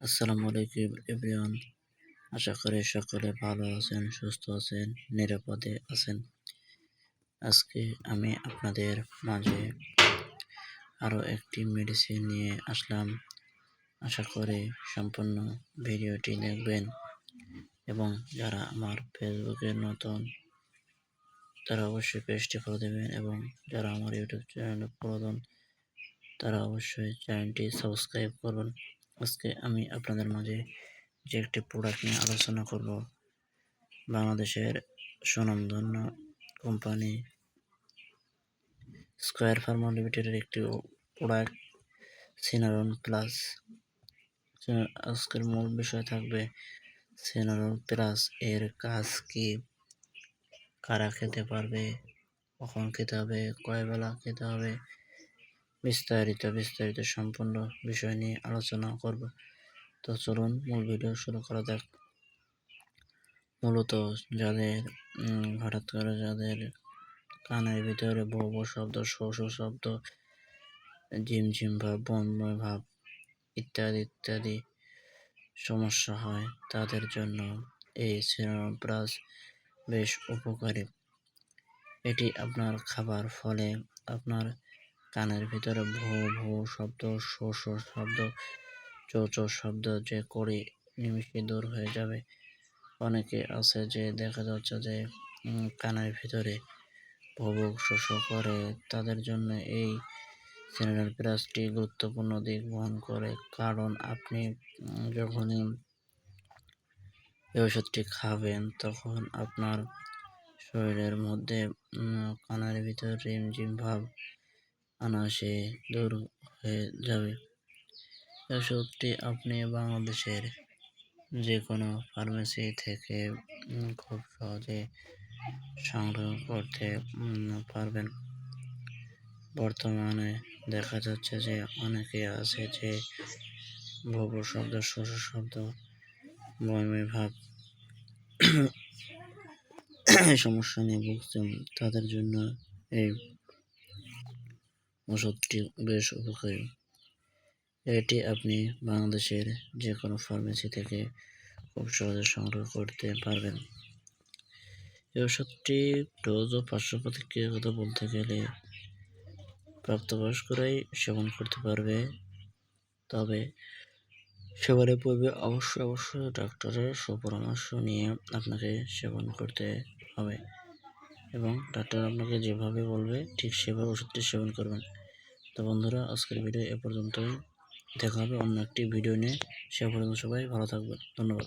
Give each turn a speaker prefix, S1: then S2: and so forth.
S1: আসসালামু আলাইকুম এভরিওয়ান। আশা করি সকলে ভালো আছেন, সুস্থ আছেন, নিরাপদে আছেন। আজকে আমি আপনাদের মাঝে আরও একটি মেডিসিন নিয়ে আসলাম। আশা করি সম্পূর্ণ ভিডিওটি দেখবেন এবং যারা আমার ফেসবুকে নতুন, তারা অবশ্যই পেজটি ফলো দেবেন এবং যারা আমার ইউটিউব চ্যানেলে পুরাতন, তারা অবশ্যই চ্যানেলটি সাবস্ক্রাইব করবেন। আজকে আমি আপনাদের মাঝে যে একটি প্রোডাক্ট নিয়ে আলোচনা করব, বাংলাদেশের সুনামধন্য কোম্পানি স্কোয়ার ফার্মা লিমিটেডের একটি প্রোডাক্ট সিনারন প্লাস আজকের মূল বিষয় থাকবে সিনারন প্লাস এর কাজ কি? কারা খেতে পারবে? কখন খেতে হবে? কয় বেলা খেতে হবে? বিস্তারিত বিস্তারিত সম্পূর্ণ বিষয় নিয়ে আলোচনা করব। তো চলুন, মূল ভিডিও শুরু করা যাক। মূলত যাদের হঠাৎ করে যাদের কানের ভিতরে বউ শব্দ শো শব্দ ঝিমঝিম ভাব, বন্ময় ভাব ইত্যাদি ইত্যাদি সমস্যা হয়, তাদের জন্য এই প্লাস বেশ উপকারী। এটি আপনার খাবার ফলে আপনার কানের ভিতরে ভো ভো শব্দ, শো শো শব্দ, চো চো শব্দ যে করে নিমিশে দূর হয়ে যাবে। অনেকে আছে যে দেখা যাচ্ছে যে কানের ভিতরে ভবক শোষ করে। তাদের জন্য এই জেনারেল প্লাসটি গুরুত্বপূর্ণ দিক বহন করে। কারণ আপনি যখনই এই ওষুধটি খাবেন, তখন আপনার শরীরের মধ্যে কানের ভিতর রিমঝিম ভাব অনায়াসে দূর হয়ে যাবে। ওষুধটি আপনি বাংলাদেশের যে কোনো ফার্মেসি থেকে খুব সহজে সংগ্রহ করতে পারবেন। বর্তমানে দেখা যাচ্ছে যে অনেকে আছে যে ভব শব্দ শস্য শব্দ ময়ময় ভাব সমস্যা নিয়ে ভুগছেন। তাদের জন্য এই ওষুধটি বেশ উপকারী। এটি আপনি বাংলাদেশের যে কোনো ফার্মেসি থেকে খুব সহজে সংগ্রহ করতে পারবেন। এই ওষুধটি ডোজ ও পার্শ্ব প্রতিক্রিয়ার কথা বলতে গেলে প্রাপ্তবয়স্করাই সেবন করতে পারবে। তবে সেবনের পূর্বে অবশ্যই অবশ্যই ডাক্তারের সুপরামর্শ নিয়ে আপনাকে সেবন করতে হবে। এবং ডাক্তার আপনাকে যেভাবে বলবে, ঠিক সেভাবে ওষুধটি সেবন করবেন। তো বন্ধুরা, আজকের ভিডিও এ পর্যন্তই। দেখা হবে অন্য একটি ভিডিও নিয়ে। সে পর্যন্ত সবাই ভালো থাকবেন। ধন্যবাদ।